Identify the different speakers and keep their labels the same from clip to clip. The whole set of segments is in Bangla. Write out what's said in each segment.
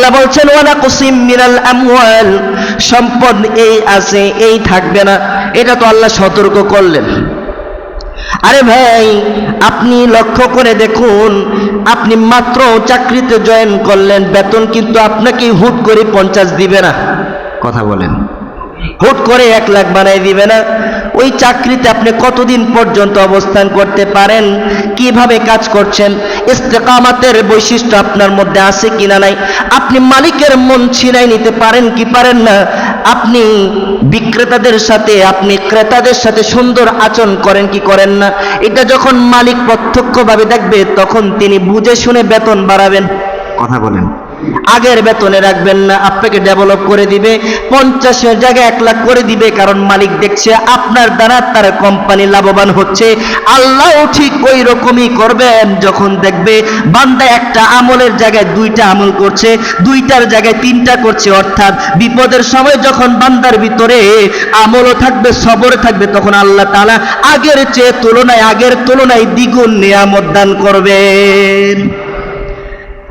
Speaker 1: আল্লাহ বলছেন ওয়ালা কুসিম মিনাল আমওয়াল। সম্পদ এই আছে এই থাকবে না। এটা তো আল্লাহ সতর্ক করলেন। আরে ভাই আপনি লক্ষ্য করে দেখুন আপনি মাত্র চাকরিতে জয়েন করলেন বেতন কিন্তু আপনাকে হুট করে পঞ্চাশ দিবে না। কথা বলেন। হুট করে এক লাখ বানাই দিবে না। ওই চাকরিতে আপনি কতদিন পর্যন্ত অবস্থান করতে পারেন? কীভাবে কাজ করছেন? ইস্তেকামাতের বৈশিষ্ট্য আপনার মধ্যে আছে কিনা নাই? আপনি মালিকের মন ছিনাই নিতে পারেন কি পারেন না? আপনি বিক্রেতাদের সাথে, আপনি ক্রেতাদের সাথে সুন্দর আচরণ করেন কি করেন না? এটা যখন মালিক প্রত্যক্ষভাবে দেখবে, তখন তিনি বুঝে শুনে বেতন বাড়াবেন। কথা বলেন। আগের বেতনে রাখবেন না, আপনাকে ডেভেলপ করে দিবে, পঞ্চাশের জায়গায় এক লাখ করে দিবে, কারণ মালিক দেখছে আপনার দ্বারা তার কোম্পানি লাভবান হচ্ছে। আল্লাহও ঠিক ওই রকমই করবেন, যখন দেখবে বান্দা একটা আমলের জায়গায় দুইটা আমল করছে, দুইটার জায়গায় তিনটা করছে, অর্থাৎ বিপদের সময় যখন বান্দার ভিতরে আমলও থাকবে সবর থাকবে, তখন আল্লাহ তালা আগের চেয়ে তুলনায়, আগের তুলনায় দ্বিগুণ নিয়ামত দান করবেন।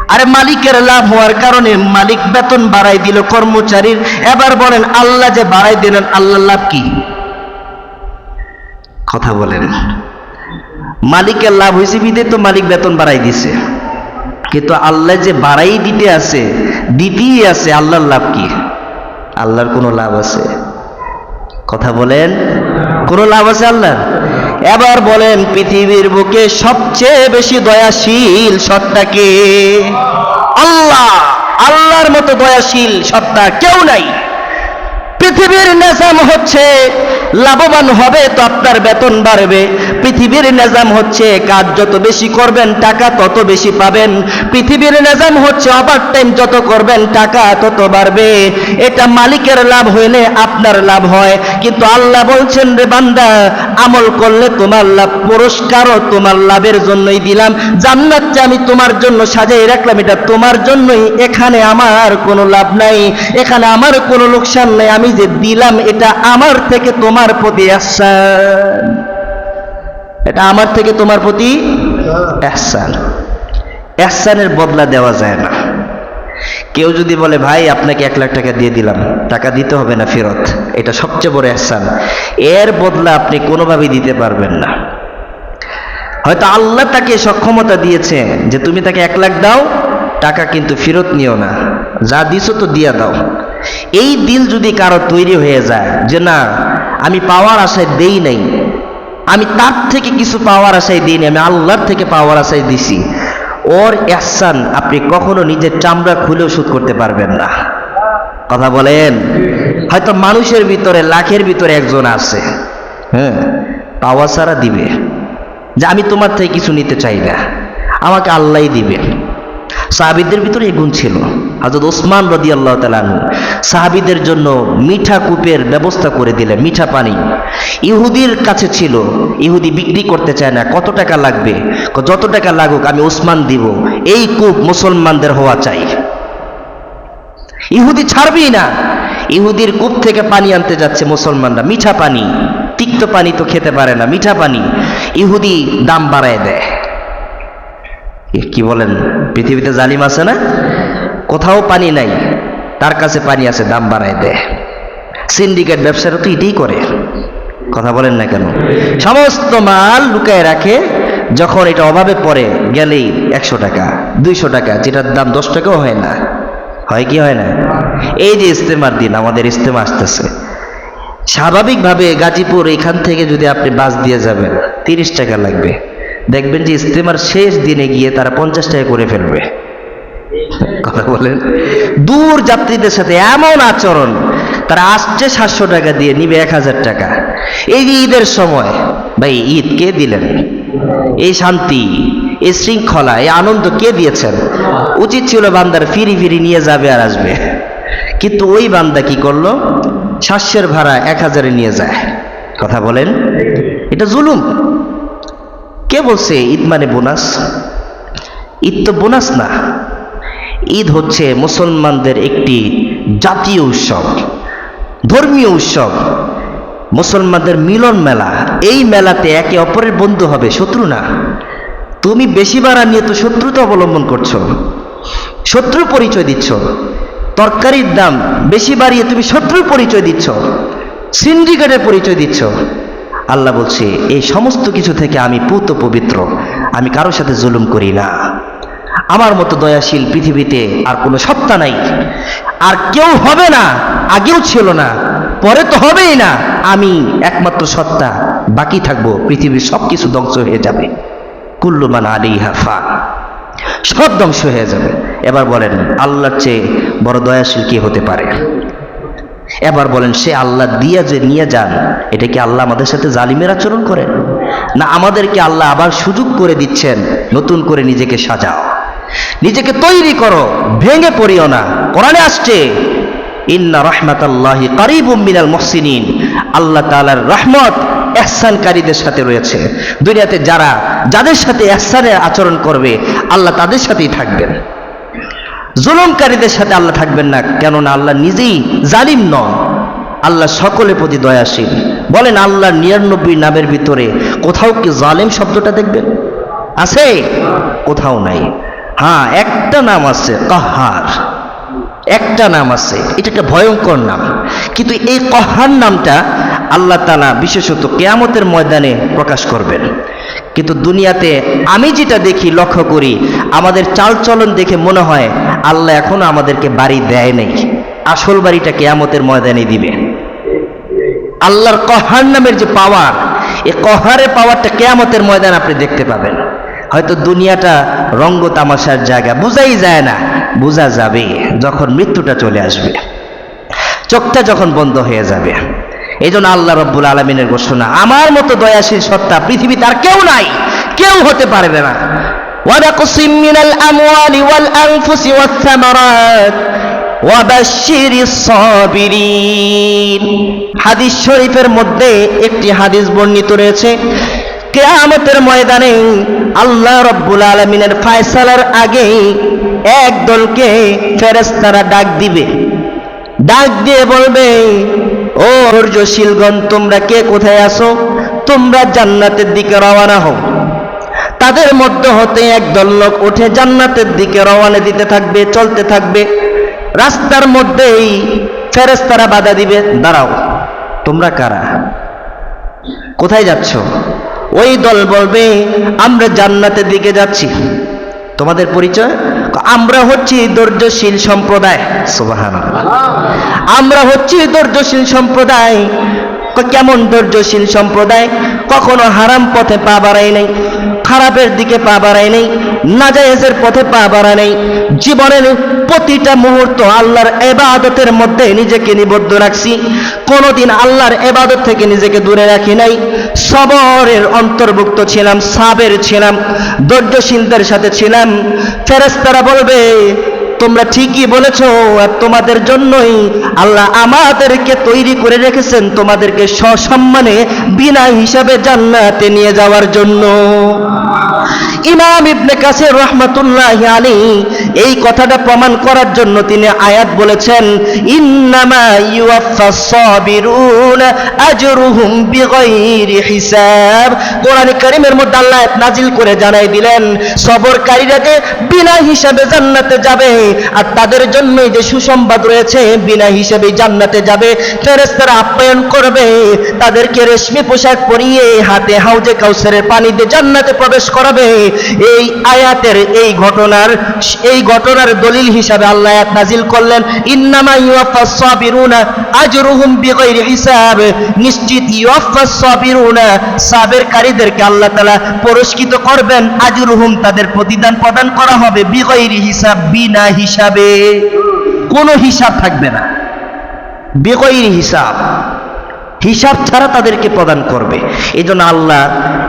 Speaker 1: আরে মালিকের লাভ হওয়ার কারণে মালিক বেতন বাড়াই দিল কর্মচারীর। এবার বলেন, আল্লাহ যে বাড়াই দিলেন আল্লাহ লাভ কি? কথা বলেন। মালিকের লাভ হয়েছে বিদে, তো মালিক বেতন বাড়াই দিছে। কিন্তু আল্লাহ যে বাড়াই দিতে আছে, দিতেই আছে, আল্লাহর লাভ কি? আল্লাহর কোনো লাভ আছে। কথা বলেন, কোনো লাভ আছে আল্লাহ এবার বলেন, পৃথিবীর বুকে সবচেয়ে বেশি দয়াশীল সত্তাকে আল্লাহ! আল্লাহর মতো দয়াশীল সত্তা কেউ নাই। পৃথিবীর নিজাম হচ্ছে লাভবান হবে তো আপনার বেতন বাড়বে। পৃথিবীর নিজাম হচ্ছে কাজ যত বেশি করবেন টাকা তত বেশি পাবেন। পৃথিবীর নিজাম হচ্ছে ওভার টাইম যত করবেন টাকা তত বাড়বে। এটা মালিকের লাভ হইলে আপনার লাভ হয়। কিন্তু আল্লাহ বলছেন, রে বান্দা, আমল করলে তোমার লাভ, পুরস্কারও তোমার লাভের জন্যই দিলাম। জান্নাতটা আমি তোমার জন্য সাজাই রাখলাম, এটা তোমার জন্যই। এখানে আমার কোনো লাভ নাই। এখানে আমার কোনো লোকসান নাই। আমি যে দিলাম, এটা আমার থেকে তোমার প্রতি আহসান। এটা আমার থেকে তোমার প্রতি বদলা দেওয়া যায় না। কেউ যদি বলে, ভাই, আপনাকে এক লাখ টাকা দিয়ে দিলাম, টাকা দিতে হবে না ফেরত। এটা সবচেয়ে বড় এহসান এর বদলা আপনি কোনোভাবেই দিতে পারবেন না। হয়তো আল্লাহ তাকে সক্ষমতা দিয়েছে যে, তুমি তাকে এক লাখ দাও, টাকা কিন্তু ফেরত নিও না। যা দিছো তো দিয়া দাও। এই দিল যদি কারও তৈরি হয়ে যায়, যে না, আমি পাওয়ার আশায় দেই নাই, আমি তার থেকে কিছু পাওয়ার আশায় দিইনি আমি আল্লাহর থেকে পাওয়ার আশায় দিছি, ওর এহসান আপনি কখনো নিজের চামড়া খুলেও শোধ করতে পারবেন না। কথা বলেন? হয়তো মানুষের ভিতরে, লাখের ভিতরে একজন আছে হ্যাঁ পাওয়া ছাড়া দিবে, যে আমি তোমার থেকে কিছু নিতে চাই না, আমাকে আল্লাহই দিবে। সাহাবিদের ভিতরে এই গুণ ছিল। হজরত ওসমান রদি আল্লাহ তালানু সাহাবিদের জন্য মিঠা কূপের ব্যবস্থা করে দিলেন, মিঠা পানি। ইহুদির কাছে ছিল, ইহুদি বিক্রি করতে চায় না, কত টাকা লাগবে? যত টাকা লাগুক আমি ওসমান দিব, এই কূপ মুসলমানদের হওয়া চাই। ইহুদি ছাড়বেই না। ইহুদির কূপ থেকে পানি আনতে যাচ্ছে মুসলমানরা, মিঠা পানি। তিক্ত পানি তো খেতে পারে না, মিঠা পানি। ইহুদি দাম বাড়ায় দেয়। কি বলেন, পৃথিবীতে জালিম আছে না? কোথাও পানি নাই, তার কাছে পানি আছে, দাম বাড়ায় দেয়। সিন্ডিকেট ব্যবসাটা তো এটাই করে। কথা বলেন না কেন? সমস্ত মাল লুকায় রাখে, যখন এটা অভাবে পড়ে, গেলেই একশো টাকা, দুইশো টাকা, যেটার দাম দশ টাকাও হয় না। হয় কি হয় না? এই যে ইস্তেমার দিন, আমাদের ইস্তেমা আসতেছে। স্বাভাবিকভাবে গাজীপুর এখান থেকে যদি আপনি বাস দিয়ে যাবেন, তিরিশ টাকা লাগবে। দেখবেন যে ইস্তেমার শেষ দিনে গিয়ে তারা পঞ্চাশ টাকা করে ফেলবে। কথা বলেন? দূর যাত্রীদের সাথে এমন আচরণ, তারা আসছে সাতশো টাকা দিয়ে নিবে এক হাজার টাকা। এই যে ঈদের সময়, ভাই, ঈদ কে দিলেন? এই শান্তি, এই শৃঙ্খলা, এই আনন্দ কে দিয়েছেন? উচিত ছিল বান্দার ফিরি ফিরি নিয়ে যাবে আর আসবে। কিন্তু ওই বান্দা কি করল? সাতশের ভাড়া এক হাজারে নিয়ে যায়। কথা বলেন? এটা জুলুম। কে বলছে ঈদ মানে বোনাস? ঈদ তো বোনাস না। ঈদ হচ্ছে মুসলমানদের একটি জাতীয় উৎসব, ধর্মীয় উৎসব। মুসলমানদের মিলন মেলা, এই মেলাতে একে অপরের বন্ধু হবে, শত্রু না। তুমি বেশি বাড়া নিয়ে তো শত্রুতা অবলম্বন করছ, শত্রুর পরিচয় দিচ্ছ। তরকারির দাম বেশি বাড়িয়ে তুমি শত্রুর পরিচয় দিচ্ছ, সিন্ডিকেটের পরিচয় দিচ্ছ। আল্লাহ বলছে, এই সমস্ত কিছু থেকে আমি পুত পবিত্র। আমি কারোর সাথে জুলুম করি না। আমার মতো দয়াশীল পৃথিবীতে আর কোনো সত্তা নাই। আর কেউ হবে না, আগেও ছিল না, পরে তো হবেই না। আমি একমাত্র সত্তা। বাকি থাকব, পৃথিবীর সব কিছু ধ্বংস হয়ে যাবে। কুল্লুমান আলী হাফা সব ধ্বংস হয়ে যাবে। এবার বলেন, আল্লাহর চেয়ে বড় দয়াশীল কে হতে পারে? এবার বলেন, সে আল্লাহ দিয়া যে নিয়ে যান, এটা কি আল্লাহ আমাদের সাথে জালিমের আচরণ করেন না আমাদেরকে আল্লাহ আবার সুযোগ করে দিচ্ছেন, নতুন করে নিজেকে সাজাও? নিজেকে তৈরি করো, ভেঙে পড়িও না। কোরআনে আসছে, ইন্না রহমাতাল্লাহি কারিবুম মিনাল আল্লাহ তালার রহমত এহসানকারীদের সাথে রয়েছে। দুনিয়াতে যারা, যাদের সাথে এহসানের আচরণ করবে, আল্লাহ তাদের সাথেই থাকবেন। জুলুমকারীদের সাথে আল্লাহ থাকবেন না, কেননা আল্লাহ নিজেই জালিম নন। আল্লাহ সকলের প্রতি দয়াশীল। বলেন আল্লাহ নিরানব্বই নামের ভিতরে কোথাও কি জালেম শব্দটা দেখবেন? আছে? কোথাও নাই। হ্যাঁ একটা নাম আছে, কাহার। একটা নাম আছে, এটা একটা ভয়ঙ্কর নাম। কিন্তু এই কহার নামটা আল্লাহ তালা বিশেষত কেয়ামতের ময়দানে প্রকাশ করবেন। কিন্তু দুনিয়াতে আমি যেটা দেখি, লক্ষ্য করি, আমাদের চালচলন দেখে মনে হয় আল্লাহ এখনও আমাদেরকে বাড়ি দেয় নাই। আসল বাড়িটা কেয়ামতের ময়দানে দিবে। আল্লাহর কহার নামের যে পাওয়ার, এই কহারের পাওয়ারটা কেয়ামতের ময়দান আপনি দেখতে পাবেন। হয়তো দুনিয়াটা রঙ্গ তামাশার জায়গা, বোঝাই যায় না, বোঝা যাবে যখন মৃত্যুটা চলে আসবে। চোখটা যখন বন্ধ হয়ে যাবে। এই জন্য আল্লাহ রব্বুল আলমিনের ঘোষণা, আমার মতো দয়াশীল সত্তা পৃথিবীতে আর কেউ নাই, কেউ হতে পারবে না। ونقص من الأموال والأنفس والثمرات وبشر الصابرين হাদিস শরীফের মধ্যে একটি হাদিস বর্ণিত রয়েছে কেয়ামতের ময়দানে আল্লাহ রব্বুল আলমিনের ফায়সালার আগে এক দলকে ফেরেস্তারা ডাক দিবে ডাক দিয়ে বলবে ও ধৈর্যশীলগণ তোমরা কে কোথায় আসো তোমরা জান্নাতের দিকে রওনা হও তাদের মধ্যে হতে একদল লোক উঠে জান্নাতের দিকে রওয়ানা দিতে থাকবে, চলতে থাকবে। রাস্তার মধ্যেই ফেরেস্তারা বাধা দিবে, দাঁড়াও, তোমরা কারা? কোথায় যাচ্ছ? ওই দল বলবে, আমরা জান্নাতের দিকে যাচ্ছি। তোমাদের পরিচয়? আমরা হচ্ছি ধৈর্যশীল সম্প্রদায়। সুবাহান আমরা হচ্ছি ধৈর্যশীল সম্প্রদায়। কেমন ধৈর্যশীল সম্প্রদায়? কখনো হারাম পথে পা বাড়াই নাই। খারাপের দিকে পা বাড়ায় নেই, নাজায়েজের পথে পা বাড়ায় নেই। জীবনের প্রতিটা মুহূর্ত আল্লাহর এবাদতের মধ্যে নিজেকে নিবদ্ধ রাখছি। কোনোদিন আল্লাহর এবাদত থেকে নিজেকে দূরে রাখি নাই। সবরের অন্তর্ভুক্ত ছিলাম, সাবের ছিলাম, ধৈর্যশীলদের সাথে ছিলাম। ফেরেস্তারা বলবে তোমরা ঠিকই বলেছ, আর তোমাদের জন্যই আল্লাহ আমাদেরকে তৈরি করে রেখেছেন তোমাদেরকে সসম্মানে বিনা হিসাবে জান্নাতে নিয়ে যাওয়ার জন্য। ইমাম ইবনে কাসির রহমাতুল্লাহ আলী এই কথাটা প্রমাণ করার জন্য তিনি আয়াত বলেছেন, ইন্নামা ইউয়াফাস সাবিরুন আজরুহুম বিগাইরি হিসাব। কোরআন কারীমের মধ্যে আল্লাহ নাজিল করে জানাই দিলেন, সবরকারীরাকে বিনা হিসাবে জান্নাতে যাবে আর তাদের জন্যই যে সুসংবাদ রয়েছে, বিনা হিসাবে জান্নাতে যাবে। ফেরেশতারা আপ্যায়ন করবে, তাদেরকে রেশমি পোশাক পরিয়ে হাতে হাউজে কাউসারের পানি দিয়ে জান্নাতে প্রবেশ করাবে। এই আয়াতের এই ঘটনার এই ঘটনার দলিল হিসাবে আল্লাহ আয়াত নাজিল করলেন, ইন্নামা ইউয়াফাস সাবিরুনা আজরুহুম বিগাইরি হিসাব। নিশ্চিত ইউয়াফাস সাবিরুনা সাবেরকারীদেরকে আল্লাহ তাআলা পুরস্কৃত করবেন, আজরুহুম তাদের প্রতিদান প্রদান করা হবে বিগাইরি হিসাব, বিনা হিসাবে। কোনো হিসাব থাকবে না। বেগৈরি হিসাব। হিসাব ছাড়া তাদেরকে প্রদান করবে এই জন্য আল্লাহ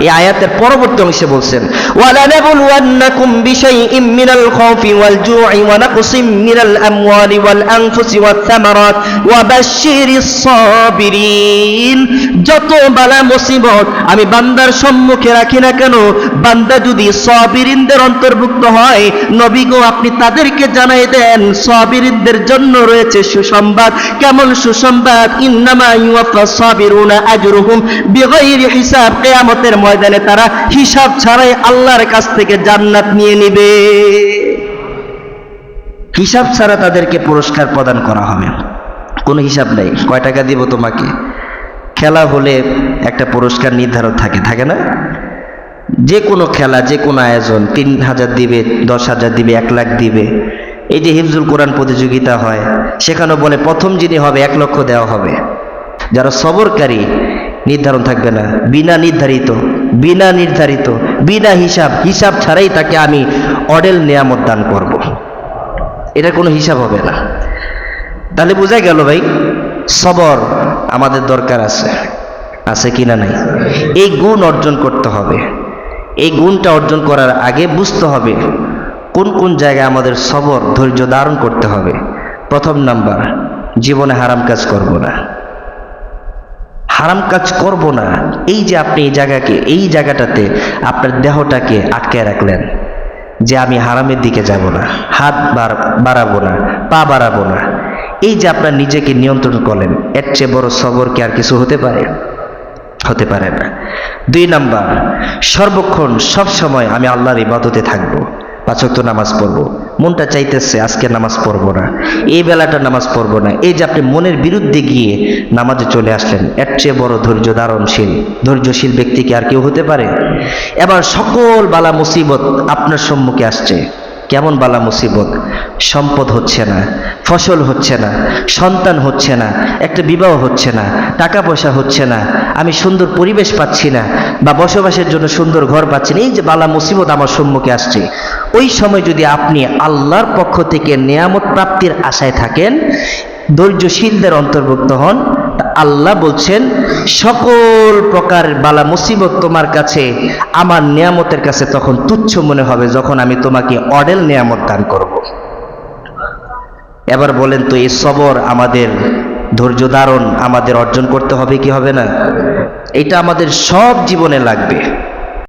Speaker 1: এই আয়াতের পরবর্তী অংশে বলছেন وَلَنَبْلُوَنَّكُمْ بِشَيْءٍ مِّنَ الْخَوْفِ وَالْجُوعِ وَنَقْصٍ مِّنَ الْأَمْوَالِ وَالْأَنفُسِ وَالثَّمَرَاتِ وَبَشِّرِ الصَّابِرِينَ যত বালা মুসিবত আমি বান্দার সম্মুখে রাখি না কেন বান্দা যদি সাবিরিনদের অন্তর্ভুক্ত হয় নবী গো আপনি তাদেরকে জানাই দেন সাবিরিনদের জন্য রয়েছে সুসংবাদ কেমন সুসংবাদ ইন্নামা ইউয়াফাস হিসাব কিয়ামতের ময়দানে তারা হিসাব ছাড়াই আল্লাহর কাছ থেকে জান্নাত নিয়ে হিসাব ছাড়া তাদেরকে পুরস্কার প্রদান করা হবে। কোনো হিসাব কয় টাকা দিব তোমাকে? খেলা হলে একটা পুরস্কার নির্ধারণ থাকে থাকে না? যে কোনো খেলা যে কোনো আয়োজন, তিন হাজার দিবে, দশ হাজার দিবে, এক লাখ দিবে। এই যে হিফজুল কোরআন প্রতিযোগিতা হয়, সেখানেও বলে প্রথম যিনি হবে, এক লক্ষ দেওয়া হবে। যারা সবরকারী, নির্ধারণ থাকবে না। বিনা নির্ধারিত বিনা নির্ধারিত, বিনা হিসাব হিসাব ছাড়াই তাকে আমি অডেল নিয়ামত দান করব। এটা কোনো হিসাব হবে না। তাহলে বোঝা গেল ভাই, সবর আমাদের দরকার আছে। আছে কি না নাই? এই গুণ অর্জন করতে হবে। এই গুণটা অর্জন করার আগে বুঝতে হবে, কোন কোন জায়গায় আমাদের সবর ধৈর্য ধারণ করতে হবে। প্রথম নাম্বার, জীবনে হারাম কাজ করব না। হারাম কাজ করব না। এই যে আপনি এই জায়গাকে, এই জায়গাটাতে আপনার দেহটাকে আটকে রাখলেন যে আমি হারামের দিকে যাব না, হাত বাড়াবো না, পা বাড়াবো না। এই যে আপনার নিজেকে নিয়ন্ত্রণ করলেন, এর চেয়ে বড় সবর কি আর কিছু হতে পারে? হতে পারে না। দুই নাম্বার, সর্বক্ষণ সব সময় আমি আল্লাহর ইবাদতে থাকব। পাঁচক নামাজ পড়ব। মনটা চাইতেছে, আজকে নামাজ পড়ব না। এই বেলাটা নামাজ পড়ব না। এই যে আপনি মনের বিরুদ্ধে গিয়ে নামাজে চলে আসলেন, এর চেয়ে বড় ধৈর্য ধারণশীল, ধৈর্যশীল ব্যক্তি কি আর কেউ হতে পারে? এবার সকল বালা মুসিবত আপনার সম্মুখে আসছে। কেমন বালা মুসিবত? সম্পদ হচ্ছে না, ফসল হচ্ছে না, সন্তান হচ্ছে না, একটা বিবাহ হচ্ছে না টাকা পয়সা হচ্ছে না, আমি সুন্দর পরিবেশ পাচ্ছি না বা বসবাসের জন্য সুন্দর ঘর পাচ্ছি না, এই যে বালা মুসিবত আমার সম্মুখে আসছে। ওই সময় যদি আপনি আল্লাহর পক্ষ থেকে নিয়ামত প্রাপ্তির আশায় থাকেন, ধৈর্যশীলদের অন্তর্ভুক্ত হন আল্লাহ বলছেন সকল প্রকার বালা মুসিবত তোমার কাছে, আমার নিয়ামতের কাছে তখন তুচ্ছ মনে হবে যখন আমি তোমাকে অডেল নিয়ামত দান করব। এবার বলেন তো, এই সবর আমাদের ধৈর্য ধারণ, আমাদের অর্জন করতে হবে কি হবে না? এটা আমাদের সব জীবনে লাগবে।